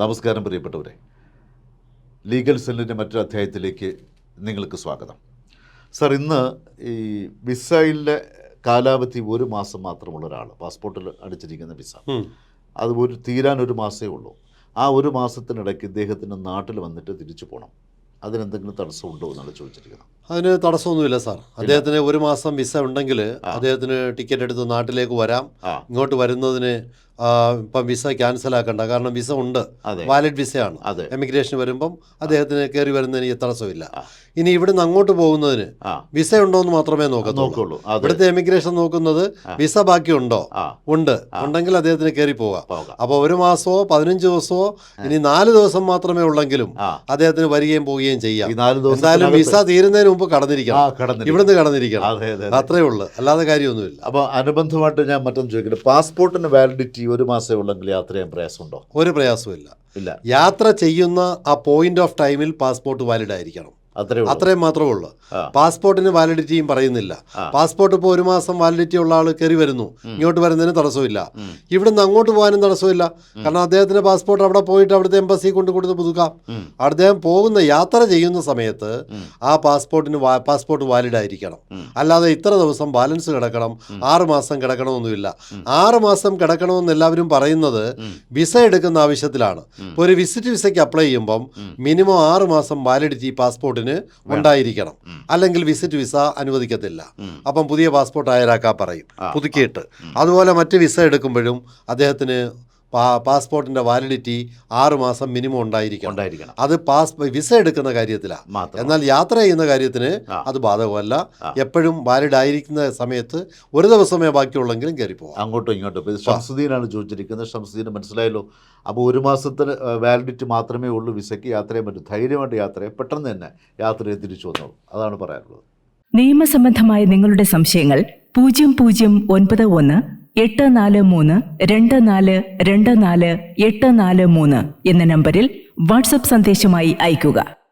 നമസ്കാരം പ്രിയപ്പെട്ടവരെ. ലീഗൽ സെല്ലിന്റെ മറ്റൊരു അധ്യായത്തിലേക്ക് നിങ്ങൾക്ക് സ്വാഗതം. സർ ഇന്ന് ഈ വിസയിലെ കാലാവധി ഒരു മാസം മാത്രമുള്ള ഒരാൾ പാസ്പോർട്ടിൽ അടിച്ചിരിക്കുന്ന വിസ അത് ഒരു തീരാൻ ഒരു മാസമേ ഉള്ളൂ. ആ ഒരു മാസത്തിനിടയ്ക്ക് ഇദ്ദേഹത്തിന് നാട്ടിൽ വന്നിട്ട് തിരിച്ചു പോകണം അതിനെന്തെങ്കിലും തടസ്സമുണ്ടോ എന്നാണ് ചോദിച്ചിരിക്കുന്നത്. അതിന് തടസ്സമൊന്നുമില്ല സാർ. അദ്ദേഹത്തിന് ഒരു മാസം വിസ ഉണ്ടെങ്കിൽ അദ്ദേഹത്തിന് ടിക്കറ്റ് എടുത്ത് നാട്ടിലേക്ക് വരാം. ഇങ്ങോട്ട് വരുന്നതിന് ഇപ്പം വിസ ക്യാൻസൽ ആക്കണ്ട. കാരണം വിസ ഉണ്ട്. വാലിഡ് വിസയാണ്. എമിഗ്രേഷൻ വരുമ്പം അദ്ദേഹത്തിന് കയറി വരുന്നതിന് തടസ്സമില്ല ഇനി ഇവിടുന്ന് അങ്ങോട്ട് പോകുന്നതിന് വിസ ഉണ്ടോ എന്ന് മാത്രമേ നോക്കത്തുള്ളൂ. നോക്കുള്ളൂ. ഇവിടുത്തെ എമിഗ്രേഷൻ നോക്കുന്നത് വിസ ബാക്കിയുണ്ടോ? ഉണ്ടോ. ഉണ്ട് ഉണ്ടെങ്കിൽ അദ്ദേഹത്തിന് കയറി പോകാം. അപ്പോൾ ഒരു മാസമോ പതിനഞ്ച് ദിവസമോ ഇനി നാല് ദിവസം മാത്രമേ ഉള്ളെങ്കിലും അദ്ദേഹത്തിന് വരികയും പോവുകയും ചെയ്യാം. ഈ നാല് ദിവസം എന്തായാലും വിസ തീരുന്നതിന് മുമ്പ് കടന്നിരിക്കണം. ഇവിടുന്ന് കടന്നിരിക്കണം. അതെ അതെ അത്രേ ഉള്ളൂ. അല്ലാതെ കാര്യമൊന്നുമില്ല. അപ്പോൾ അനുബന്ധമായിട്ട് ഞാൻ മറ്റൊന്ന് ചോദിക്കട്ടെ? പാസ്പോർട്ടിന് വാലിഡിറ്റി ഒരു മാസമേ ഉള്ളെങ്കിൽ യാത്ര ചെയ്യാൻ പ്രയാസമുണ്ടോ? ഒരു പ്രയാസമില്ല ഇല്ല. യാത്ര ചെയ്യുന്ന ആ പോയിന്റ് ഓഫ് ടൈമിൽ പാസ്പോർട്ട് വാലിഡ് ആയിരിക്കണം. അത്രയും മാത്രമേ ഉള്ളൂ. പാസ്പോർട്ടിന് വാലിഡിറ്റിയും പറയുന്നില്ല. പാസ്പോർട്ട് ഇപ്പോൾ ഒരു മാസം വാലിഡിറ്റി ഉള്ള ആൾ കയറി വരുന്നു. ഇങ്ങോട്ട് വരുന്നതിന് തടസ്സമില്ല. ഇവിടുന്ന് അങ്ങോട്ട് പോകാനും തടസ്സമില്ല കാരണം അദ്ദേഹത്തിന്റെ പാസ്പോർട്ട് അവിടെ പോയിട്ട് അവിടുത്തെ എംബസി കൊണ്ട് കൊടുത്ത് പുതുക്കാം. അദ്ദേഹം പോകുന്ന യാത്ര ചെയ്യുന്ന സമയത്ത് ആ പാസ്പോർട്ടിന് പാസ്പോർട്ട് വാലിഡ് ആയിരിക്കണം. അല്ലാതെ ഇത്ര ദിവസം ബാലൻസ് കിടക്കണം ആറ് മാസം കിടക്കണമെന്നൊന്നുമില്ല. ആറ് മാസം കിടക്കണമെന്ന് എല്ലാവരും പറയുന്നത് വിസ എടുക്കുന്ന ആവശ്യത്തിലാണ്. ഒരു വിസിറ്റ് വിസയ്ക്ക് അപ്ലൈ ചെയ്യുമ്പം മിനിമം ആറ് മാസം വാലിഡിറ്റി പാസ്പോർട്ടിന് ഉണ്ടായിരിക്കണം. അല്ലെങ്കിൽ വിസിറ്റ് വിസ അനുവദിക്കത്തില്ല. അപ്പം പുതിയ പാസ്പോർട്ട് അയരാക്കാൻ പറയും. പുതുക്കിയിട്ട്. അതുപോലെ മറ്റ് വിസ എടുക്കുമ്പോഴും അദ്ദേഹത്തിന് പാ- പാസ്പോർട്ടിന്റെ വാലിഡിറ്റി ആറ് മാസം മിനിമം ഉണ്ടായിരിക്കണം. ഉണ്ടായിരിക്കണം. അത് പാസ് വിസ എടുക്കുന്ന കാര്യത്തിലാണ് എന്നാൽ യാത്ര ചെയ്യുന്ന കാര്യത്തിന് അത് ബാധകമല്ല. എപ്പോഴും വാലിഡ് ആയിരിക്കുന്ന സമയത്ത് ഒരു ദിവസമേ ബാക്കിയുള്ളെങ്കിലും കയറി പോകും അങ്ങോട്ടും ഇങ്ങോട്ടും. ഇത് ഷംസുദ്ദീനാണ് ചോദിച്ചിരിക്കുന്നത്. ഷംസുദ്ദീന് മനസ്സിലായല്ലോ. അപ്പോൾ ഒരു മാസത്തിന് വാലിഡിറ്റി മാത്രമേ ഉള്ളൂ. വിസയ്ക്ക് യാത്ര ചെയ്യാൻ പറ്റും. ധൈര്യമായിട്ട് യാത്ര ചെയ്യാം. പെട്ടെന്ന് തന്നെ യാത്ര ചെയ്ത് തിരിച്ചു വന്നോളൂ. അതാണ് പറയാനുള്ളത്. നിയമസംബന്ധമായ നിങ്ങളുടെ സംശയങ്ങൾ പൂജ്യം പൂജ്യം ഒൻപത് ഒന്ന് എട്ട് നാല് മൂന്ന് രണ്ട് നാല് രണ്ട് നാല് എട്ട് നാല് മൂന്ന് എന്ന നമ്പറിൽ വാട്സപ്പ് സന്ദേശമായി അയയ്ക്കുക.